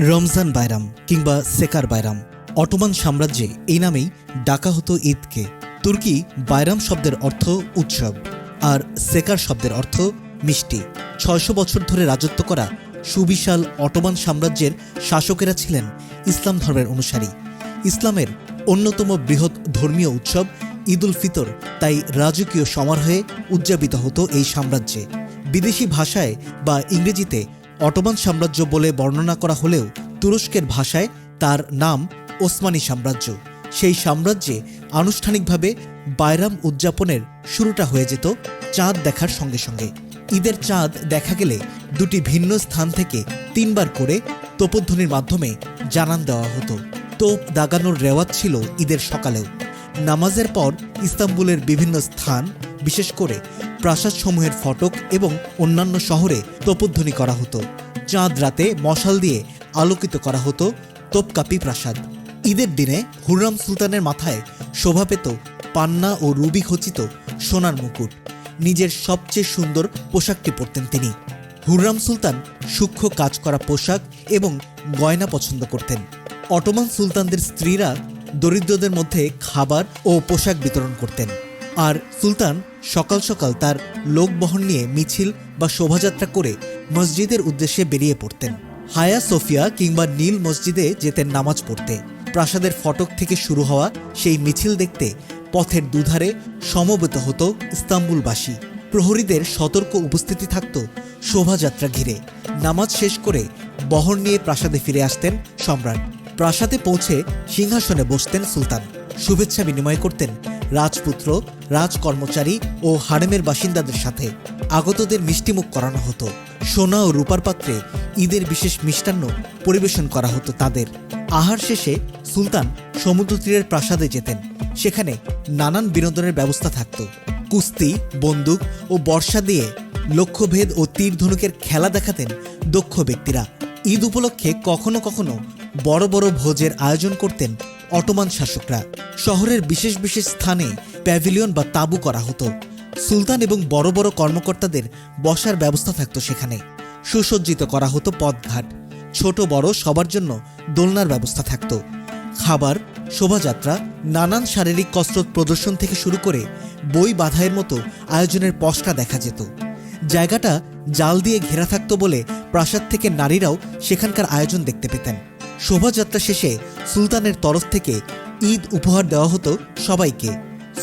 রমজান বাইরাম কিংবা shaker বাইরাম, Ottoman সাম্রাজ্যে এই নামেই ডাকা হতো ঈদকে। তুর্কি বাইরাম শব্দের অর্থ উৎসব, আর সেকার শব্দের অর্থ মিষ্টি। ছয়শো বছর ধরে রাজত্ব করা সুবিশাল অটোমান সাম্রাজ্যের শাসকেরা ছিলেন ইসলাম ধর্মের অনুসারী। ইসলামের অন্যতম বৃহৎ ধর্মীয় উৎসব ঈদ উল ফিতর, তাই রাজকীয় সমারোহে উদযাপিত হতো এই সাম্রাজ্যে। বিদেশি ভাষায় বা ইংরেজিতে অটোমান সাম্রাজ্য বলে বর্ণনা করা হলেও তুরস্কের ভাষায় তার নাম ওসমানী সাম্রাজ্য। সেই সাম্রাজ্যে আনুষ্ঠানিকভাবে বাইরাম উদযাপনের শুরুটা হয়ে যেত চাঁদ দেখার সঙ্গে সঙ্গে। ঈদের চাঁদ দেখা গেলে দুটি ভিন্ন স্থান থেকে তিনবার করে তোপধ্বনির মাধ্যমে জানান দেওয়া হতো। তোপ দাগানোর রেওয়াজ ছিল ঈদের সকালেও। নামাজের পর ইস্তাম্বুলের বিভিন্ন স্থান, বিশেষ করে প্রাসাদসমূহের ফটক এবং অন্যান্য শহরে তোপধ্বনি করা হতো। চাঁদ রাতে মশাল দিয়ে আলোকিত করা হতো তোপকাপি প্রাসাদ। ঈদের দিনে হুররাম সুলতানের মাথায় শোভা পেত পান্না ও রুবি খচিত সোনার মুকুট। নিজের সবচেয়ে সুন্দর পোশাকটি পরতেন তিনি। হুররাম সুলতান সূক্ষ্ম কাজ করা পোশাক এবং গয়না পছন্দ করতেন। অটোমান সুলতানদের স্ত্রীরা দরিদ্রদের মধ্যে খাবার ও পোশাক বিতরণ করতেন। আর সুলতান সকাল সকাল তার লোকবহন নিয়ে মিছিল বা শোভাযাত্রা করে মসজিদের উদ্দেশ্যে বেরিয়ে পড়তেন। হায়া সোফিয়া কিংবা নীল মসজিদে যেতেন নামাজ পড়তে। প্রাসাদের ফটক থেকে শুরু হওয়া সেই মিছিল দেখতে পথের দুধারে সমবেত হতো ইস্তাম্বুলবাসী। প্রহরীদের সতর্ক উপস্থিতি থাকত শোভাযাত্রা ঘিরে। নামাজ শেষ করে বহর নিয়ে প্রাসাদে ফিরে আসতেন সম্রাট। প্রাসাদে পৌঁছে সিংহাসনে বসতেন সুলতান। শুভেচ্ছা বিনিময় করতেন রাজপুত্র, রাজকর্মচারী ও হারেমের বাসিন্দাদের সাথে আগতদের মিষ্টিমুখ করানো হতো। সোনা ও রূপার পাত্রে ঈদের বিশেষ মিষ্টান্ন পরিবেশন করা হতো তাদের। আহার শেষে সুলতান সমুদ্র তীরের প্রাসাদে যেতেন। সেখানে নানান বিনোদনের ব্যবস্থা থাকত। কুস্তি, বন্দুক ও বর্ষা দিয়ে লক্ষ্যভেদ ও তীর ধনুকের খেলা দেখাতেন দক্ষ ব্যক্তিরা। ঈদ উপলক্ষে কখনো কখনো বড় বড় ভোজের আয়োজন করতেন অটোমান শাসকরা শহরের বিশেষ বিশেষ স্থানে প্যাভিলিয়ন বা তাঁবু করা হতো। সুলতান এবং বড় বড় কর্মকর্তাদের বসার ব্যবস্থা থাকতো সেখানে। সুসজ্জিত করা হতো পথঘাট। ছোট বড় সবার জন্য দোলনার ব্যবস্থা থাকতো। খাবার, শোভাযাত্রা, নানান শারীরিক কসরত প্রদর্শন থেকে শুরু করে বই বাধাইয়ের মতো আয়োজনের পশকা দেখা যেত। জায়গাটা জাল দিয়ে ঘেরা থাকতো বলে প্রাসাদ থেকে নারীরাও সেখানকার আয়োজন দেখতে পেতেন। শোভাযাত্রা শেষে সুলতানের তরফ থেকে ঈদ উপহার দেওয়া হতো সবাইকে।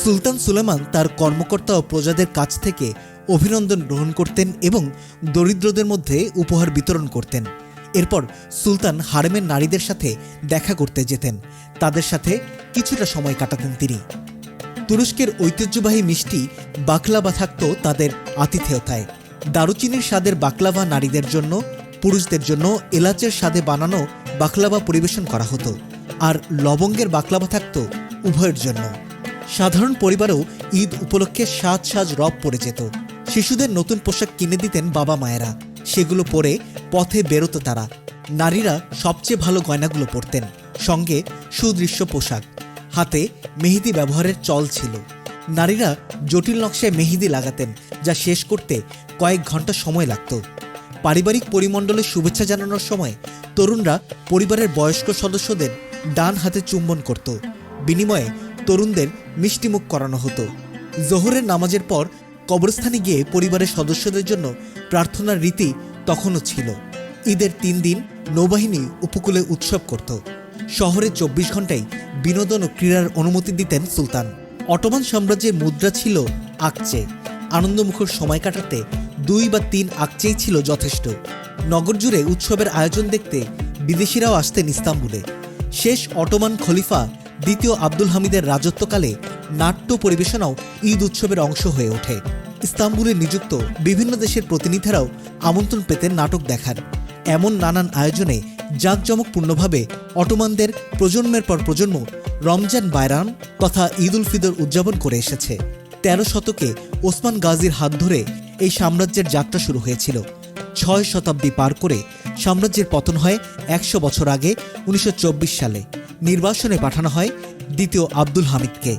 সুলতান সুলেমান তার কর্মকর্তা ও প্রজাদের কাছ থেকে অভিনন্দন গ্রহণ করতেন এবং দরিদ্রদের মধ্যে উপহার বিতরণ করতেন। এরপর সুলতান হারেমের নারীদের সাথে দেখা করতে যেতেন। তাদের সাথে কিছুটা সময় কাটাতেন তিনি। তুরস্কের ঐতিহ্যবাহী মিষ্টি বাকলাবা থাকত তাদের আতিথেয়তায়। দারুচিনির স্বাদের বাকলাভা নারীদের জন্য, পুরুষদের জন্য এলাচের স্বাদে বানানো বাকলাভা পরিবেশন করা হতো, আর লবঙ্গের বাকলাবা থাকত উভয়ের জন্য। সাধারণ পরিবারেও ঈদ উপলক্ষে সাজ সাজ রব পড়ে যেত। শিশুদের নতুন পোশাক কিনে দিতেন বাবা মায়েরা। সেগুলো পরে পথে বেরোতো তারা। নারীরা সবচেয়ে ভালো গয়নাগুলো পরতেন। সঙ্গে সুদৃশ্য পোশাক। হাতে মেহেদি ব্যবহারের চল ছিল। নারীরা জটিল নকশায় মেহেদি লাগাতেন, যা শেষ করতে কয়েক ঘণ্টা সময় লাগত। পারিবারিক পরিমণ্ডলে শুভেচ্ছা জানানোর সময় তরুণরা পরিবারের বয়স্ক সদস্যদের ডান হাতে চুম্বন করত। বিনিময়ে তরুণদের মিষ্টিমুখ করানো হতো। জোহরের নামাজের পর কবরস্থানে গিয়ে পরিবারের সদস্যদের জন্য প্রার্থনার রীতি তখনও ছিল। ঈদের তিন দিন নৌবাহিনী উপকূলে উৎসব করত। শহরে চব্বিশ ঘন্টায় বিনোদন ও ক্রীড়ার অনুমতি দিতেন সুলতান। অটোমান সাম্রাজ্যের মুদ্রা ছিল আকচে। আনন্দমুখর সময় কাটাতে দুই বা তিন আকচেই ছিল যথেষ্ট। নগর জুড়ে উৎসবের আয়োজন দেখতে বিদেশিরাও আসতেন ইস্তাম্বুলে। শেষ অটোমান খলিফা দ্বিতীয় আব্দুল হামিদের রাজত্বকালে নাট্য পরিবেশনাও ঈদ উৎসবের অংশ হয়ে ওঠে। ইস্তাম্বুলে নিযুক্ত বিভিন্ন দেশের প্রতিনিধিরাও আমন্ত্রণ পেতেন নাটক দেখার। এমন নানান আয়োজনে জাঁকজমকপূর্ণভাবে অটোমানদের প্রজন্মের পর প্রজন্ম রমজান বায়রান তথা ঈদ উল ফিদর উদযাপন করে এসেছে। তেরো শতকে ওসমান গাজীর হাত ধরে এই সাম্রাজ্যের যাত্রা শুরু হয়েছিল। ছয় শতাব্দী পার করে সাম্রাজ্যের পতন হয় একশো বছর আগে, উনিশশো চব্বিশ সালে। নির্বাসনে পাঠানো হয় দ্বিতীয় আব্দুল হামিদকে।